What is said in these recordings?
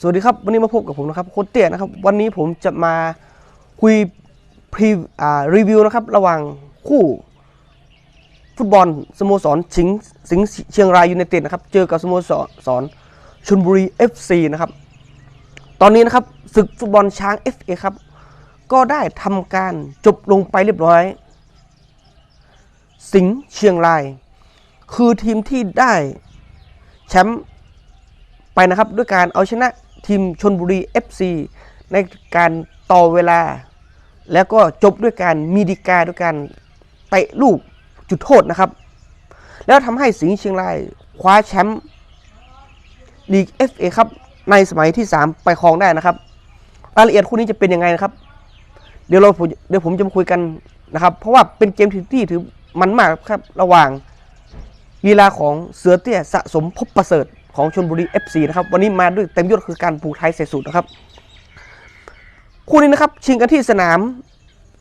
สวัสดีครับวันนี้มาพบกับผมนะครับโคตเตี้ยนะครับ วันนี้ผมจะมาคุยพรีอ่ารีวิวนะครับ ระหว่างคู่ ฟุตบอลสโมสรสิงสิงเชียงรายยูไนเต็ดนะครับ เจอกับสโมสรชลบุรี FC นะครับ ตอนนี้นะครับศึกฟุตบอลช้าง FA ครับ ก็ได้ทำการจบลงไปเรียบร้อย สิงเชียงราย คือทีมที่ได้แชมป์ไปนะครับด้วยการเอาชนะ ทีมชนบุรี FC ในการต่อเวลา แล้วก็จบด้วยการมีดีกาด้วยการเตะลูกจุดโทษนะครับ แล้วทำให้สิงห์เชียงรายคว้าแชมป์ลีก FA ครับในสมัยที่ 3 ไปครองได้นะครับ รายละเอียดคู่นี้จะเป็นยังไงนะครับ เดี๋ยวเราเดี๋ยวผมจะมาคุยกันนะครับ เพราะว่าเป็นเกมที่ที่ถือมันมากครับระหว่างลีลาของเสือเตี้ยสะสมพบประเสริฐ ของชนบุรี FC นะครับ วันนี้มาด้วยเต็มยศคือการผูกไทยใส่สูตรนะครับ คู่นี้นะครับ ชิงกันที่สนาม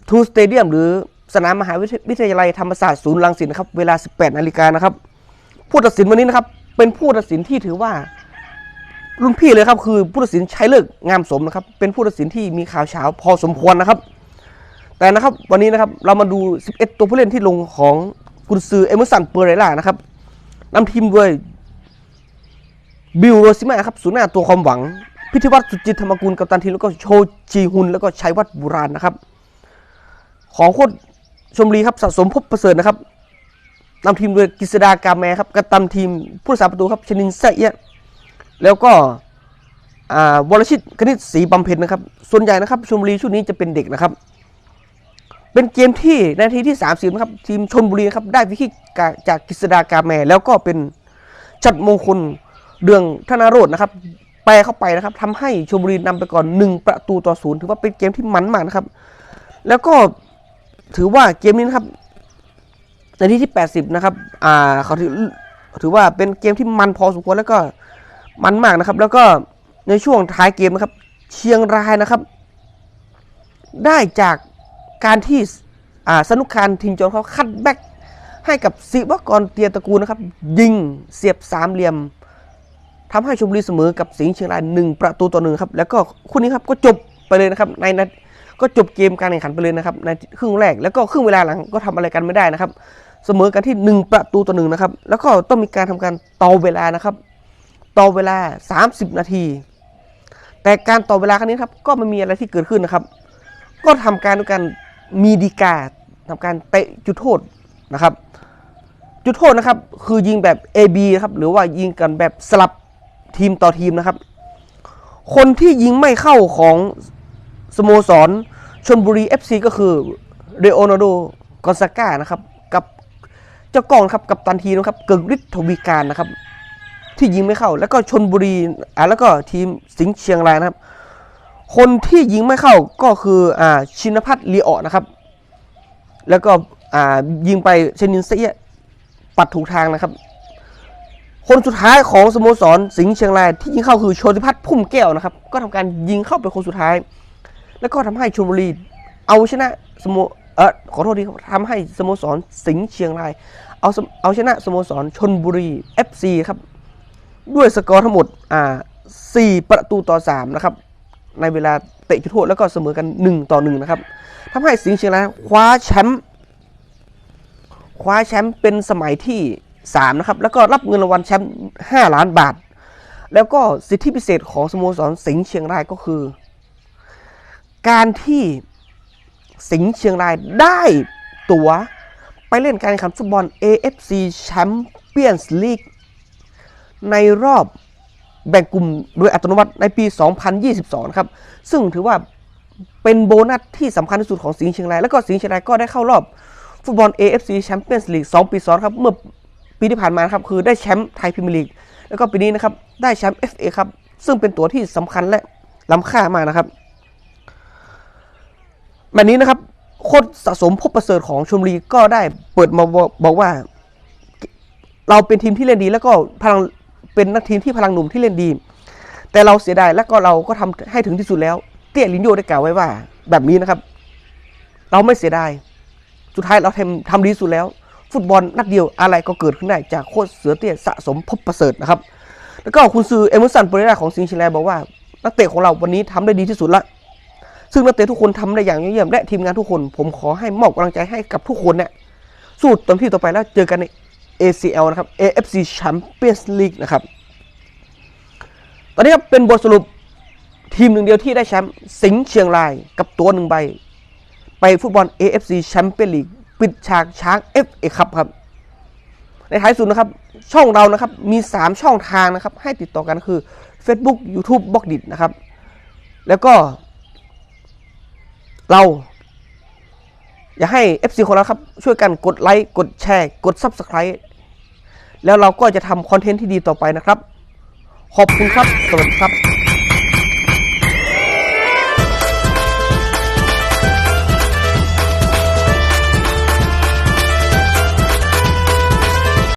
ทูสเตเดียมหรือสนามมหาวิทยาลัยธรรมศาสตร์ศูนย์รังสิตนะครับ เวลา 18 นาฬิกานะครับ ผู้ตัดสินวันนี้นะครับ เป็นผู้ตัดสินที่ถือว่า รุ่นพี่เลยครับ คือผู้ตัดสินชัยเลิกงามสมนะครับ เป็นผู้ตัดสินที่มีข่าวเช้าพอสมควรนะครับ แต่นะครับวันนี้นะครับเรามาดู 11 ตัวผู้เล่นที่ลงของกุนซือเอเมอร์สันเปเรล่านะครับนำทีมด้วย บิลโรซิมาครับศูนย์หน้าตัวความหวัง พิธีวัตรสุจิตธรรมกุลกัปตันทีมแล้วก็โชจีฮุนแล้วก็ชัยวัฒน์บุราณนะครับ ของโคตรชมรีครับสะสมพบประเสริฐนะครับนำทีมโดยกฤษดากาแมครับกัปตันทีมผู้รักษาประตูครับชนินเซเอียแล้วก็อ่าวรชิตคณิตศรีบำเพ็ญนะครับ ส่วนใหญ่นะครับชมรีชุดนี้จะเป็นเด็กนะครับ เป็นเกมที่นาทีที่ 30นะครับทีมชนบุรีครับได้วิกฤตจากกฤษดากาแมแล้วก็เป็นจัดมงคล เดืองธนาโรจน์นะครับ แปรเข้าไปนะครับทำให้ชลบุรีนำไปก่อน 1 ประตูต่อศูนย์ถือว่าเป็นเกมที่มันมากนะครับ แล้วก็ถือว่าเกมนี้นะครับนาทีที่ 80 นะครับ อ่าเขาถือถือว่าเป็นเกมที่มันพอสมควรแล้วก็มันมากนะครับ แล้วก็ในช่วงท้ายเกมนะครับ เชียงรายนะครับ ได้จากการที่อ่าสนุกคารทิงจอนเขาคัดแบ็กให้กับศิวกรเตียตระกูลนะครับ ยิงเสียบสามเหลี่ยม ทำให้ชมบุรีเสมอกับสิงห์เชียงรายหนึ่งประตูต่อหนึ่งครับ แล้วก็คู่นี้ครับก็จบไปเลยนะครับ ในนาก็จบเกมการแข่งขันไปเลยนะครับในครึ่งแรกแล้วก็ครึ่งเวลาหลังก็ทำอะไรกันไม่ได้นะครับ เสมอกันที่หนึ่งประตูต่อหนึ่งนะครับ แล้วก็ต้องมีการทำการต่อเวลานะครับต่อเวลา 30 นาที แต่การต่อเวลาครั้งนี้ครับก็ไม่มีอะไรที่เกิดขึ้นนะครับ ก็ทำการด้วยการมีดีกาทำการเตะจุดโทษนะครับ จุดโทษนะครับ คือยิงแบบ AB นะครับหรือว่ายิงกันแบบสลับ ทีมต่อทีมนะครับ คนที่ยิงไม่เข้าของสโมสรชนบุรี FC ก็คือเรโอนาโดกอนซาก้านะครับ กับเจ้ากองครับกับตันทีนะครับ เกิกฤทธิ์ทวีการนะครับ ที่ยิงไม่เข้า แล้วก็ชนบุรีอ่าแล้วก็ทีมสิงห์เชียงรายนะครับ คนที่ยิงไม่เข้าก็คืออ่าชินพัฒน์ลีออนะครับ แล้วก็อ่ายิงไปเชนินเซียปัดถูกทางนะครับ คนสุดท้ายของสโมสรสิงห์เชียงรายที่ยิงเข้าคือโชติพัฒน์พุ่มแก้วนะครับ ก็ทำการยิงเข้าไปคนสุดท้าย แล้วก็ทำให้ชลบุรีเอาชนะสโมเออขอโทษทีทำให้สโมสรสิงห์เชียงราย เอาเอาชนะสโมสรชนบุรี FC ครับ ด้วยสกอร์ทั้งหมดอ่า4ประตูต่อ 3 นะครับ ในเวลาเตะจุดโทษแล้วก็เสมอกัน 1 ต่อ 1 นะครับทำให้สิงห์เชียงรายคว้าแชมป์คว้าแชมป์เป็นสมัยที่ 3 นะครับ แล้วก็รับเงินรางวัลแชมป์5ล้านบาท แล้วก็สิทธิพิเศษของสโมสรสิงห์เชียงรายก็คือ การที่สิงห์เชียงรายได้ตั๋วไปเล่นการแข่งขันฟุตบอล AFC Champions League ในรอบแบ่งกลุ่มโดยอัตโนมัติในปี 2022นะครับ ซึ่งถือว่าเป็นโบนัสที่สำคัญที่สุดของสิงห์เชียงราย แล้วก็สิงห์เชียงรายก็ได้เข้ารอบฟุตบอล AFC Champions League 2 ปีซ้อนครับ เมื่อ ปีที่ผ่านมานครับคือได้แชมป์ไทยพรีเมียร์ลีกแล้วก็ปีนี้นะครับได้แชมป์ FA ครับซึ่งเป็นตัวที่สำคัญและล้ำค่ามากนะครับแบบนี้นะครับโค้ชสะสมพบประเสริฐของชมรีก็ได้เปิดมาบอกว่า เราเป็นทีมที่เล่นดี แล้วก็พลังเป็นนักทีมที่พลังหนุ่มที่เล่นดี แต่เราเสียดายแล้วก็เราก็ทำให้ถึงที่สุดแล้ว เตี้ยลินโยได้กล่าวไว้ว่า แบบนี้นะครับ เราไม่เสียดาย สุดท้ายเราทำทำดีสุดแล้ว ฟุตบอลนัดเดียวอะไรก็เกิดขึ้นได้จากโค้ชเสือเตี้ยสะสมพบประเสริฐนะครับ แล้วก็คุณซือเอเมอร์สันเปเรราของสิงห์เชียงรายบอกว่านักเตะของเราวันนี้ทำได้ดีที่สุดละซึ่งนักเตะทุกคนทำได้อย่างยอดเยี่ยมและทีมงานทุกคน ผมขอให้มอบกำลังใจให้กับทุกคนเนี่ยสู้ต็มที่ต่อไปแล้วเจอกันใน ACL นะครับ AFC Champions League นะครับ ตอนนี้ครับเป็นบทสรุปทีมหนึ่งเดียวที่ได้แชมป์สิงห์เชียงรายกับตัวหนึ่งใบ ไปฟุตบอล AFC Champions League ปิดฉากช้าง FA ครับครับ ในท้ายสุดนะครับ ช่องเรานะครับมี 3 ช่องทางนะครับ ให้ติดต่อกันคือ Facebook YouTube b l o g d i t นะครับ แล้วก็ เรา อยากให้ FC ของเราครับ ช่วยกันกดไลค์กดแชร์ กด Subscribe แล้วเราก็จะทำคอนเทนต์ที่ดีต่อไปนะครับ ขอบคุณครับ สวัสดีครับ